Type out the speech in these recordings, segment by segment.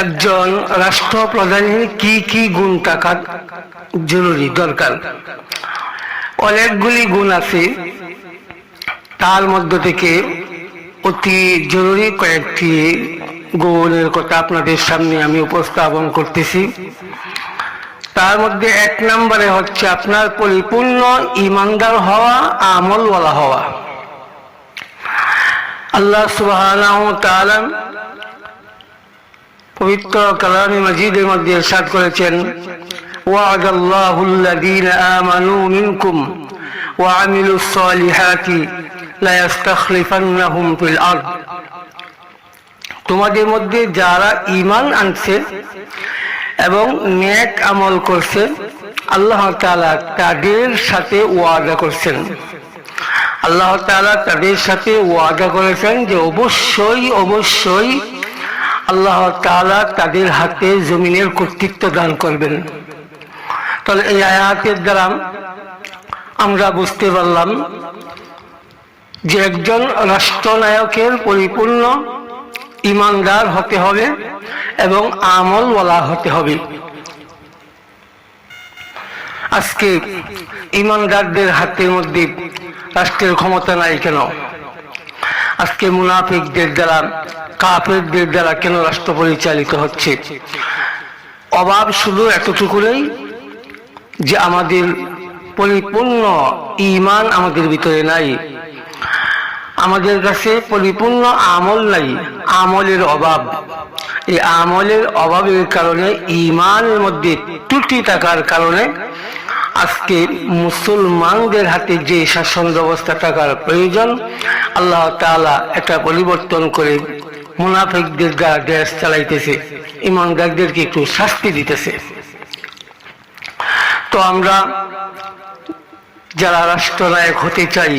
একজন রাষ্ট্রপ্রধানের কি কি গুণ থাকা জরুরি, দরকার? অনেকগুলি গুণ আছে। তার মধ্য থেকে অতি জরুরি কয়েকটি গুণের কথা আপনাদের সামনে আমি উপস্থাপন করতেছি। তার মধ্যে এক নম্বরে হচ্ছে আপনার পরিপূর্ণ ইমানদার হওয়া, আমলওয়ালা হওয়া। আল্লাহ সুবাহ পবিত্র কালামি মজিদের মধ্যে ইরশাদ করেছেন وعد الله الذين آمنوا منكم وعملوا الصالحات لا يستخلفنهم في الأرض তোমাদের মধ্যে যারা ঈমান আনছে এবং নেক আমল করছে আল্লাহ তাআলা তাদের সাথে ওয়াদা করছেন আল্লাহ তাআলা তাদের সাথে ওয়াদা করেছেন যে অবশ্যই অবশ্যই আল্লাহ তাআলা তাদের হাতে জমিনের কর্তৃত্ব দান করবেন। তাহলে এই আয়াতের দ্বারা আমরা বুঝতে পারলাম যে একজন রাষ্ট্রনায়কের পরিপূর্ণ ইমানদার হতে হবে এবং আমলওয়ালা হতে হবে। আজকে ইমানদারদের হাতের মধ্যে রাষ্ট্রের ক্ষমতা নাই কেন? আজকে মুনাফিকদের দ্বারা, কাফেরদের দ্বারা কেন রাষ্ট্র পরিচালিত হচ্ছে? অভাব শুধু এতটুকুই যে আমাদের পরিপূর্ণ ইমান আমাদের ভিতরে নাই। আমাদের কাছে পরিপূর্ণ আমল নাই, আমলের অভাব। এই আমলের অভাবের কারণে ইমানের মধ্যে ত্রুটি থাকার কারণে আজকে মুসলমানদের হাতে যে শাসন ব্যবস্থা থাকার প্রয়োজন, আল্লাহ তাআলা এটা পরিবর্তন করে মুনাফিকদের দ্বারা দেশ চালাইতেছে, ইমানদারদেরকে একটু শাস্তি দিতেছে। তো আমরা যারা রাষ্ট্রনায়ক হতে চাই,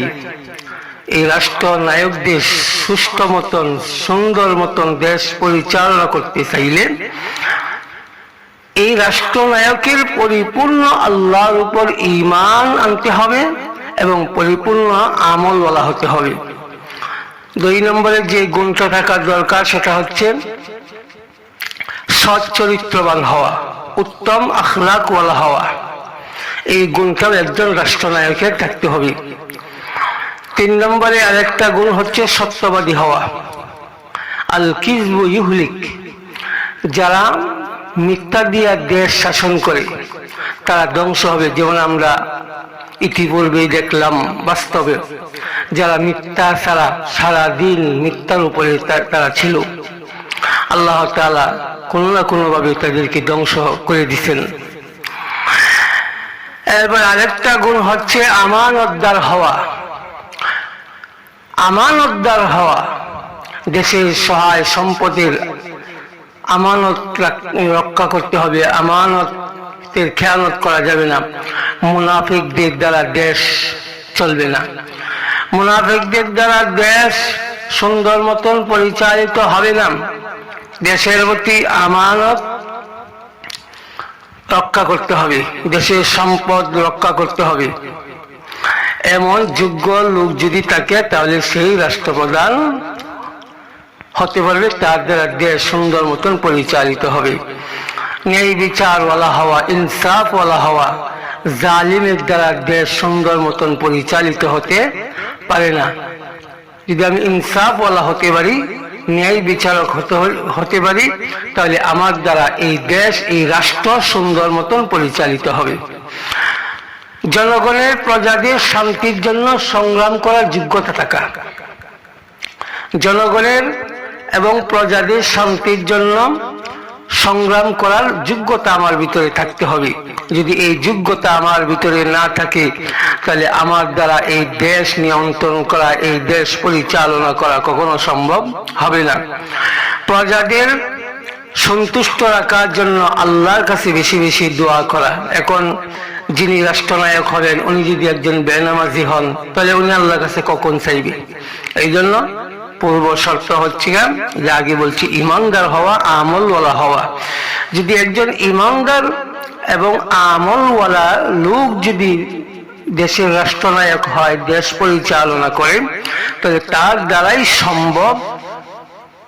এই রাষ্ট্রনায়কদের সুষ্ঠ মতন, সুন্দর মতন দেশ পরিচালনা করতে চাইলে এই রাষ্ট্রনায়কের পরিপূর্ণ আল্লাহর উপর ইমান আনতে হবে এবং পরিপূর্ণ আমল বলা হতে হবে। দুই নম্বরে যে গুণটা থাকার দরকার সেটা হচ্ছে সৎ চরিত্রবান হওয়া, উত্তম আখলাকওয়ালা হওয়া। এই গুণটাও একজন রাষ্ট্রনায়কের থাকতে হবে। তিন নম্বরে আরেকটা গুণ হচ্ছে সত্যবাদী হওয়া। আল কিজবু ইহুলিক যারা মিথ্যা দিয়া দেশ শাসন করে, তারা ধ্বংস হবে। যেমন আমরা ইতিপূর্বেই দেখলাম বাস্তবে, যারা মিথ্যা ছাড়া সারা দিন মিথ্যার উপরে তারা ছিল। আল্লাহ তালা কোনো না কোনোভাবে তাদেরকে ধ্বংস করে দিচ্ছেন এরপর আরেকটা গুণ হচ্ছে আমান আমানতদার হওয়া। আমান আমানতদার হওয়া দেশের সহায় সম্পদের আমানত রক্ষা করতে হবে। আমানতের খেয়ানত করা যাবে না। মুনাফিকদের দ্বারা দেশ চলবে না। মুনাফিকদের দ্বারা দেশ সুন্দর মতন পরিচালিত হবে না। দেশের প্রতি আমানত রক্ষা করতে হবে। দেশের সম্পদ রক্ষা করতে হবে। এমন যোগ্য লোক যদি থাকে, তাহলে সেই রাষ্ট্রপ্রধান হতে পারবে, তার দ্বারা দেশ সুন্দর মতন পরিচালিত হবে। ন্যায় বিচারওয়ালা হওয়া ইনসাফওয়ালা হওয়া, জালিমের দ্বারা দেশ সুন্দর মতন পরিচালিত হতে পারে না। যদি আমি ইনসাফওয়ালা হতে পারি, ন্যায় বিচারক হতে হতে পারি, তাহলে আমার দ্বারা এই দেশ, এই রাষ্ট্র সুন্দর মতন পরিচালিত হবে। জনগণের প্রজাদের শান্তির জন্য সংগ্রাম করার যোগ্যতা থাকা। জনগণের এবং প্রজাদের শান্তির জন্য সংগ্রাম করার যোগ্যতা আমার ভিতরে থাকতে হবে। যদি এই যোগ্যতা আমার ভিতরে না থাকে, তাহলে আমার দ্বারা এই দেশ নিয়ন্ত্রণ করা, এই দেশ পরিচালনা করা কখনো সম্ভব হবে না। প্রজাদের সন্তুষ্ট রাখার জন্য আল্লাহর কাছে বেশি বেশি দোয়া করা। এখন যিনি রাষ্ট্রনায়ক হবেন, উনি যদি একজন বেনামাজি হন, তাহলে উনি আল্লাহর কাছে কখন চাইবে? এই জন্য পূর্ব শর্ত হচ্ছে যে আগে বলছি ইমানদার হওয়া, আমলওয়ালা হওয়া। যদি একজন ইমানদার এবং আমলওয়ালা লোক যদি দেশের রাষ্ট্রনায়ক হয়, দেশ পরিচালনা করে, তাহলে তার দ্বারাই সম্ভব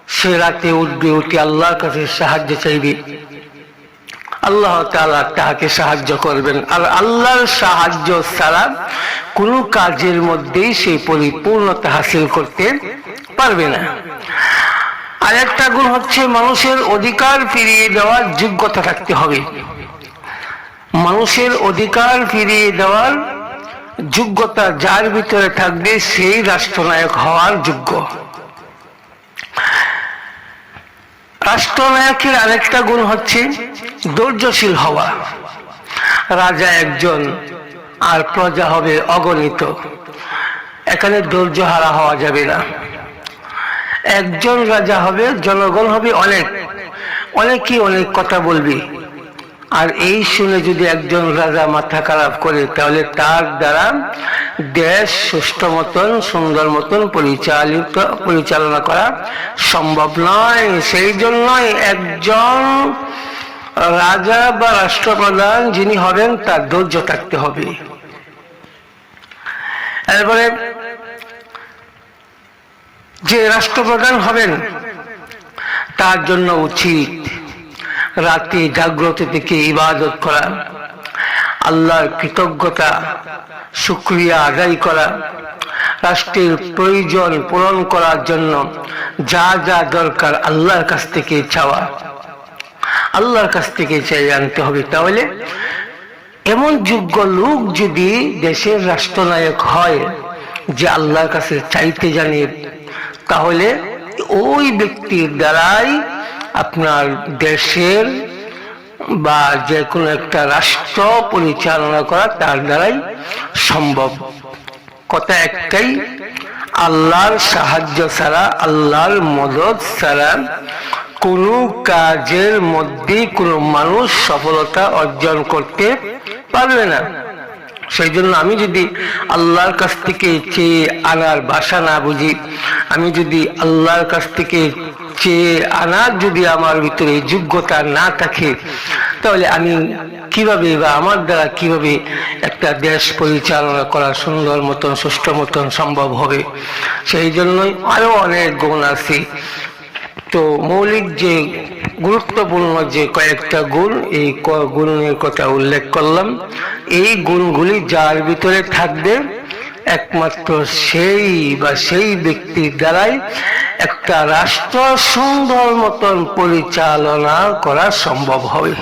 সে রাতে উঠবে, উঠে আল্লাহর কাছে সাহায্য চাইবে। আল্লাহ তাহাকে সাহায্য করবেন। আর আল্লাহর সাহায্য ছাড়া কোনো কাজের মধ্যেই সে পরিপূর্ণতা হাসিল করতে পারবে না। আর একটা গুণ হচ্ছে মানুষের অধিকার ফিরিয়ে দেওয়ার যোগ্যতা থাকতে হবে। মানুষের অধিকার ফিরিয়ে দেওয়ার যোগ্যতা যার ভিতরে থাকবে সেই রাষ্ট্রনায়ক হওয়ার যোগ্য। রাষ্ট্রনায়কের আরেকটা গুণ হচ্ছে ধৈর্যশীল হওয়া। রাজা একজন আর প্রজা হবে অগণিত। এখানে ধৈর্য হারা হওয়া যাবে না। একজন রাজা হবে, জনগণ হবে অনেক। অনেকেই অনেক কথা বলবে। আর এই শুনে যদি একজন রাজা মাথা খারাপ করে, তাহলে তার দ্বারা দেশ সুষ্ঠু মতন, সুন্দর মতন পরিচালিত, পরিচালনা করা সম্ভব নয়। সেই জন্যই একজন রাজা বা রাষ্ট্রপ্রধান যিনি হবেন, তার ধৈর্য থাকতে হবে। এরপরে, যে রাষ্ট্রপ্রধান হবেন, তার জন্য উচিত রাতে জাগ্রত থেকে ইবাদত করা, আল্লাহর কৃতজ্ঞতা, শুক্রিয়া আদায় করা, রাষ্ট্রের প্রয়োজন পূরণ করার জন্য যা যা দরকার আল্লাহর কাছ থেকে চাওয়া। আল্লাহর কাছ থেকে চাই আনতে হবে। তাহলে এমন যোগ্য লোক যদি দেশের রাষ্ট্রনায়ক হয় যে আল্লাহর কাছে চাইতে জানে, তাহলে ওই ব্যক্তির দ্বারাই আপনার দেশের বা যে কোনো একটা রাষ্ট্র পরিচালনা করা তার দ্বারাই সম্ভব। কথা একটাই, আল্লাহর সাহায্য ছাড়া, আল্লাহর মদত ছাড়া কোনো কাজের মধ্যে কোনো মানুষ সফলতা অর্জন করতে পারবে না। সেই জন্য আমি যদি আল্লাহর কাছ থেকে চেয়ে আনার ভাষা না বুঝি, আমি যদি আল্লাহর কাছ থেকে চেয়ে আনার যদি আমার ভিতরে যোগ্যতা না থাকে, তাহলে আমি কীভাবে বা আমার দ্বারা কীভাবে একটা দেশ পরিচালনা করা সুন্দর মতন, সুষ্ঠু মতন সম্ভব হবে? সেই জন্যই আরও অনেক গুণ আছে। তো মৌলিক যে গুরুত্বপূর্ণ যে কয়েকটা গুণ, এই গুণের কথা উল্লেখ করলাম। এই গুণগুলি যার ভিতরে থাকবে, একমাত্র সেই বা সেই ব্যক্তির দ্বারাই একটা রাষ্ট্র সুন্দর মতন পরিচালনা করা সম্ভব হবে।